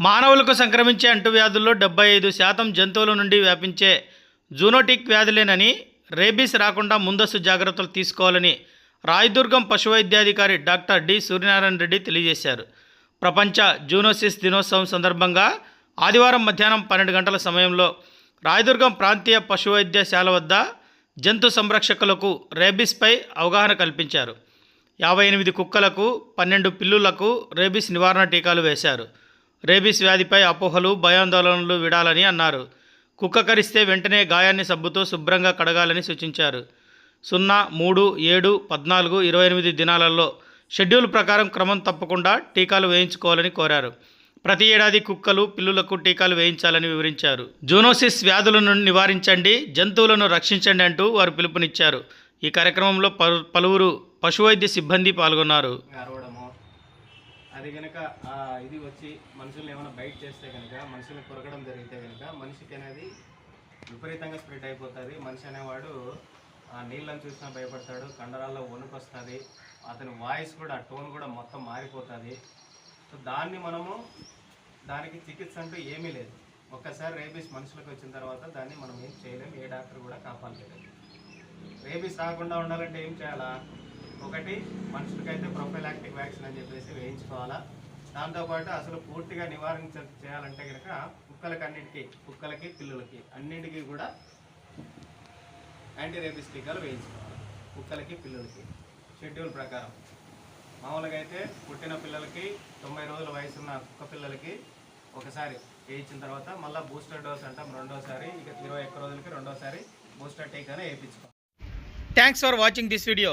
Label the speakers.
Speaker 1: మానవులకు సంక్రమించే అంటువ్యాధుల్లో డెబ్బై ఐదు శాతం జంతువుల నుండి వ్యాపించే జూనోటిక్ వ్యాధులేనని రేబీస్ రాకుండా ముందస్తు జాగ్రత్తలు తీసుకోవాలని రాయదుర్గం పశువైద్యాధికారి డాక్టర్ డి సూర్యనారాయణ రెడ్డి తెలియజేశారు. ప్రపంచ జూనోసిస్ దినోత్సవం సందర్భంగా ఆదివారం మధ్యాహ్నం పన్నెండు గంటల సమయంలో రాయదుర్గం ప్రాంతీయ పశువైద్యశాల వద్ద జంతు సంరక్షకులకు రేబీస్పై అవగాహన కల్పించారు. యాభై ఎనిమిది కుక్కలకు పన్నెండు పిల్లులకు రేబీస్ నివారణ టీకాలు వేశారు. రేబీస్ వ్యాధిపై అపోహలు భయాందోళనలు విడాలని అన్నారు. కుక్క కరిస్తే వెంటనే గాయాన్ని సబ్బుతో శుభ్రంగా కడగాలని సూచించారు. సున్నా మూడు ఏడు పద్నాలుగు ఇరవై ఎనిమిది దినాలలో షెడ్యూల్ ప్రకారం క్రమం తప్పకుండా టీకాలు వేయించుకోవాలని కోరారు. ప్రతి ఏడాది కుక్కలు పిల్లులకు టీకాలు వేయించాలని వివరించారు. జూనోసిస్ వ్యాధులను నివారించండి జంతువులను రక్షించండి అంటూ వారు పిలుపునిచ్చారు. ఈ కార్యక్రమంలో పలు పలువురు పశువైద్య సిబ్బంది పాల్గొన్నారు.
Speaker 2: అది కనుక ఇది వచ్చి మనుషుల్ని ఏమైనా బయట చేస్తే కనుక మనుషుల్ని కొరకడం జరిగితే కనుక మనిషికి అనేది విపరీతంగా స్ప్రెడ్ అయిపోతుంది. మనిషి అనేవాడు ఆ నీళ్ళని చూసినా భయపడతాడు కండరాల్లో వణుకు వస్తుంది అతని వాయిస్ కూడా టోన్ కూడా మొత్తం మారిపోతుంది. సో దాన్ని మనము దానికి చికిత్స అంటూ ఏమీ లేదు. ఒక్కసారి రేబీస్ మనుషులకు వచ్చిన తర్వాత దాన్ని మనం ఏం చేయలేము ఏ డాక్టర్ కూడా కాపాడలేదు రేబీస్ రాకుండా ఉండాలంటే ఏం చేయాలా? ఒకటి మనుషులకైతే ప్రొఫైలాక్టిక్ వ్యాక్సిన్ అని చెప్పేసి వేయించుకోవాలా? దాంతోపాటు అసలు పూర్తిగా నివారించ చేయాలంటే కనుక కుక్కలకి అన్నిటికీ కుక్కలకి పిల్లులకి అన్నిటికీ కూడా యాంటీ రేబీస్ టీకాలు వేయించుకోవాలి. కుక్కలకి పిల్లులకి. షెడ్యూల్ ప్రకారం. మామూలుగా అయితే పుట్టిన పిల్లలకి తొంభై రోజుల వయసున్న కుక్క పిల్లలకి ఒకసారి వేయించిన తర్వాత మళ్ళీ బూస్టర్ డోస్ అంటాం రెండోసారి ఇక ఇరవై ఒక్క రోజులకి రెండోసారి బూస్టర్ టీకానే వేయించుకోవాలి.
Speaker 1: Thanks for watching this video